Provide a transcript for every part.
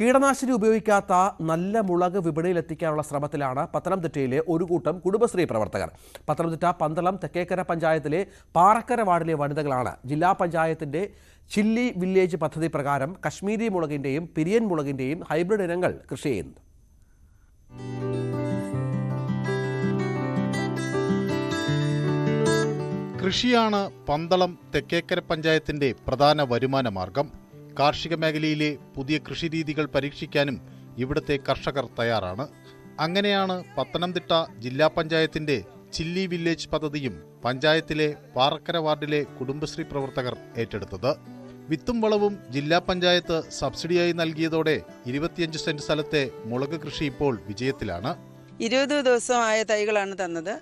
കീടനാശിനി ഉപയോഗിക്കാത്ത നല്ല മുളക് വിപണിയിൽ എത്തിക്കാനുള്ള ശ്രമത്തിലാണ് പത്തനംതിട്ടയിലെ ഒരു കൂട്ടം കുടുംബശ്രീ പ്രവർത്തകർ. പത്തനംതിട്ട പന്തളം തെക്കേക്കര പഞ്ചായത്തിലെ പാറക്കര വാർഡിലെ വനിതകളാണ്. ജില്ലാ പഞ്ചായത്തിന്റെ ചില്ലി വില്ലേജ് പദ്ധതി പ്രകാരം കശ്മീരി മുളകിന്റെയും പിരിയൻ മുളകിന്റെയും ഹൈബ്രിഡ് ഇനങ്ങൾ കൃഷി ചെയ്യുന്നത് കൃഷിയാണ് പന്തളം തെക്കേക്കര പഞ്ചായത്തിന്റെ പ്രധാന വരുമാന മാർഗം. കാർഷിക മേഖലയിലെ പുതിയ കൃഷിരീതികൾ പരീക്ഷിക്കാനും ഇവിടുത്തെ കർഷകർ തയ്യാറാണ്. അങ്ങനെയാണ് പത്തനംതിട്ട ജില്ലാ പഞ്ചായത്തിന്റെ ചില്ലി വില്ലേജ് പദ്ധതിയും പഞ്ചായത്തിലെ പാറക്കര വാർഡിലെ കുടുംബശ്രീ പ്രവർത്തകർ ഏറ്റെടുത്തത്. വിത്തും വളവും ജില്ലാ പഞ്ചായത്ത് സബ്സിഡിയായി നൽകിയതോടെ ഇരുപത്തിയഞ്ച് സെന്റ് സ്ഥലത്തെ മുളക് കൃഷി ഇപ്പോൾ വിജയത്തിലാണ്. ഇരുപത് ദിവസമായ തൈകളാണ് തന്നത്.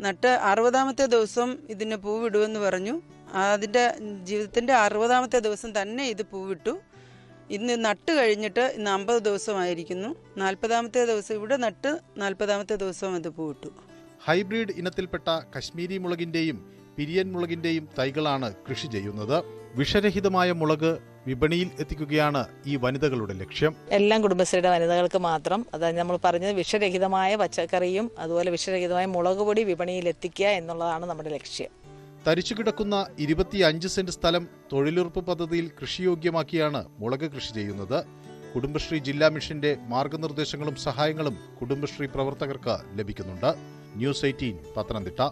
നട്ട് അറുപതാമത്തെ ദിവസം ഇതിന് പൂവിടുവെന്ന് പറഞ്ഞു. അതിന്റെ ജീവിതത്തിന്റെ അറുപതാമത്തെ ദിവസം തന്നെ ഇത് പൂവിട്ടു. ഇന്ന് നട്ട് കഴിഞ്ഞിട്ട് ഇന്ന് അമ്പത് ദിവസമായിരിക്കുന്നു. നാൽപ്പതാമത്തെ ദിവസം ഇവിടെ നട്ട് നാൽപ്പതാമത്തെ ദിവസം അത് പൂവിട്ടു. ഹൈബ്രിഡ് ഇനത്തിൽപ്പെട്ട കശ്മീരി മുളകിന്റെയും പിരിയൻ മുളകിന്റെയും തൈകളാണ് കൃഷി ചെയ്യുന്നത്. വിഷരഹിതമായ മുളക് വിപണിയിൽ എത്തിക്കുകയാണ് ഈ വനിതകളുടെ ലക്ഷ്യം. എല്ലാം കുടുംബശ്രീയുടെ വനിതകൾക്ക് മാത്രം. അതായത് നമ്മൾ പറഞ്ഞത് വിഷരഹിതമായ പച്ചക്കറിയും അതുപോലെ വിഷരഹിതമായ മുളക് പൊടി വിപണിയിൽ എത്തിക്കുക എന്നുള്ളതാണ് നമ്മുടെ ലക്ഷ്യം. തരിച്ചു കിടക്കുന്ന ഇരുപത്തിയഞ്ച് സെന്റ് സ്ഥലം തൊഴിലുറപ്പ് പദ്ധതിയിൽ കൃഷിയോഗ്യമാക്കിയാണ് മുളക് കൃഷി ചെയ്യുന്നത്. കുടുംബശ്രീ ജില്ലാ മിഷന്റെ മാർഗനിർദ്ദേശങ്ങളും സഹായങ്ങളും കുടുംബശ്രീ പ്രവർത്തകർക്ക് ലഭിക്കുന്നുണ്ട്. News eighteen Pathanamthitta.